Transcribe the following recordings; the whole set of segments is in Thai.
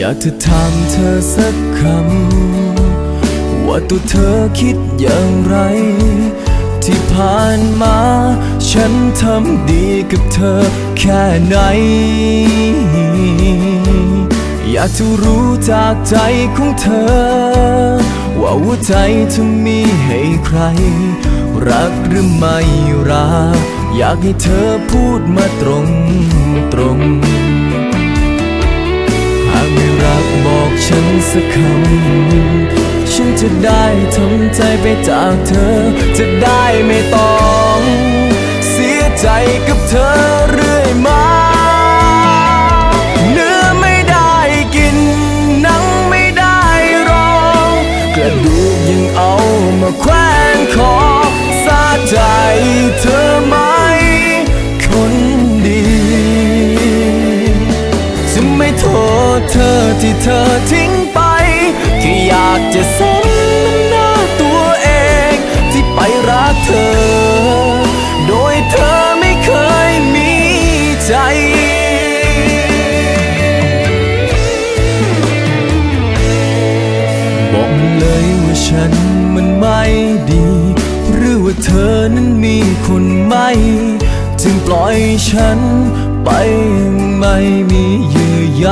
อยากจะถามเธอสักคำ ว่าตัวเธอคิดอย่างไร ที่ผ่านมา ฉันทำดีกับเธอแค่ไหน อยากจะรู้จากใจของเธอ ว่าหัวใจเธอมีให้ใคร รักหรือไม่รัก อยากให้เธอพูดมาตรงตรงากไม่รักบอกฉันสักคำ ฉันจะได้ทำใจไปจากเธอ จะได้ไม่ต้อง เสียใจกับเธอ อที่เธอทิ้งไปแค่อยากจะสมน้ำหน้าตัวเอง ที่ไปรักเธอ โดยเธอไม่เคยมีใจบอกมันเลยว่าฉันมันไม่ดี หรือว่าเธอนั้นมีคนใหม่ จึงปล่อยฉันไปยังไม่มี ใย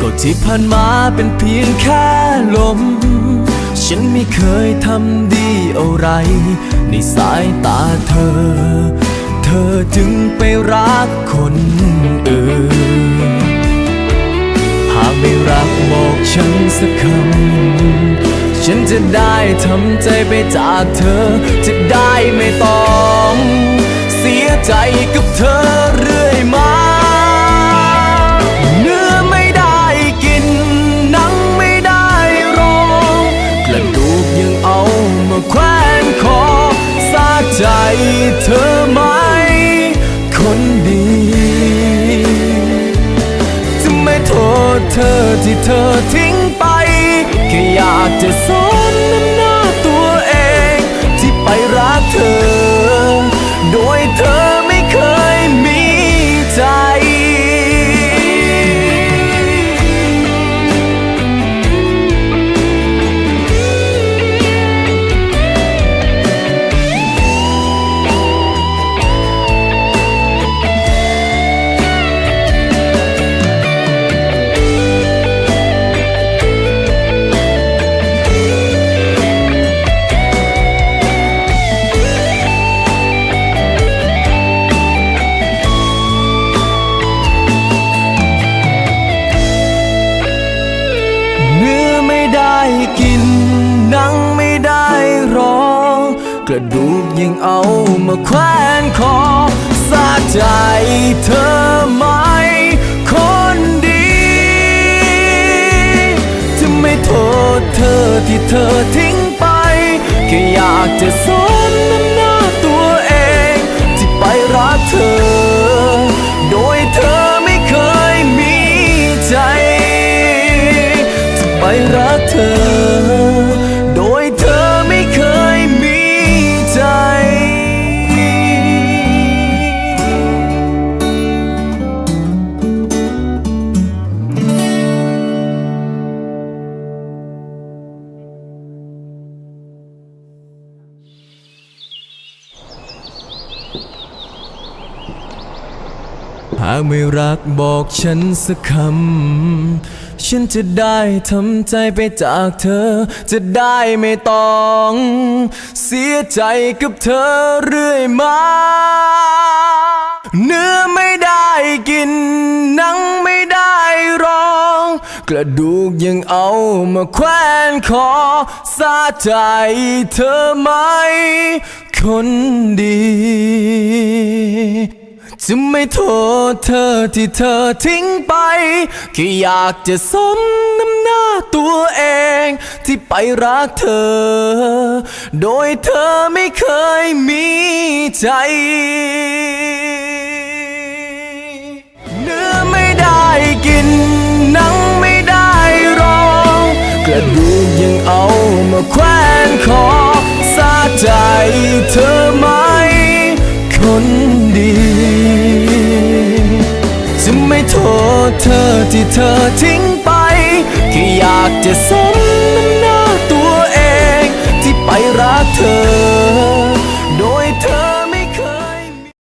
ก็ที่ผ่านมาเป็นเพียงแค่ลม ฉันไม่เคยทำดีอะไร ในสายตาเธอ เธอจึงไปรักคนอื่น หากไม่รักบอกฉันสักคำ ฉันจะได้ทำใจไปจากเธอ จะได้ไม่ต้อง เสียใจกับเธอ มา เนื้อไม่ได้กิน หนังไม่ได้รองกระดูกยังเอามาแขวนคอสาใจเธอไหม คนดีจะไม่โทษเธอที่เธอทิ้งไปแค่อยากจะส กระดูกยังเอามาแขวนคอสาใจเธอไหม คนดีจะไม่โทษเธอที่เธอทิ้งไปแค่อยากจะ หากไม่รักบอกฉันสักคำ ฉันจะได้ทำใจไปจากเธอ จะได้ไม่ต้อง เสียใจกับเธอเรื่อยมา เนื้อไม่ได้กินหนังไม่ได้ร้อง กระดูกยังเอามาแขวนคอสาใจเธอไหม คนดี จะไม่โทษเธอที่เธอทิ้งไปแค่อยากจะสมน้ำหน้าตัวเอง ที่ไปรักเธอ โดยเธอไม่เคยมีใจเนื้อไม่ได้กินหนังไม่ได้ร้องกระดูกยังเอามาแขว ษเธอที่เธอทิ้งไปแค่อยากจะเส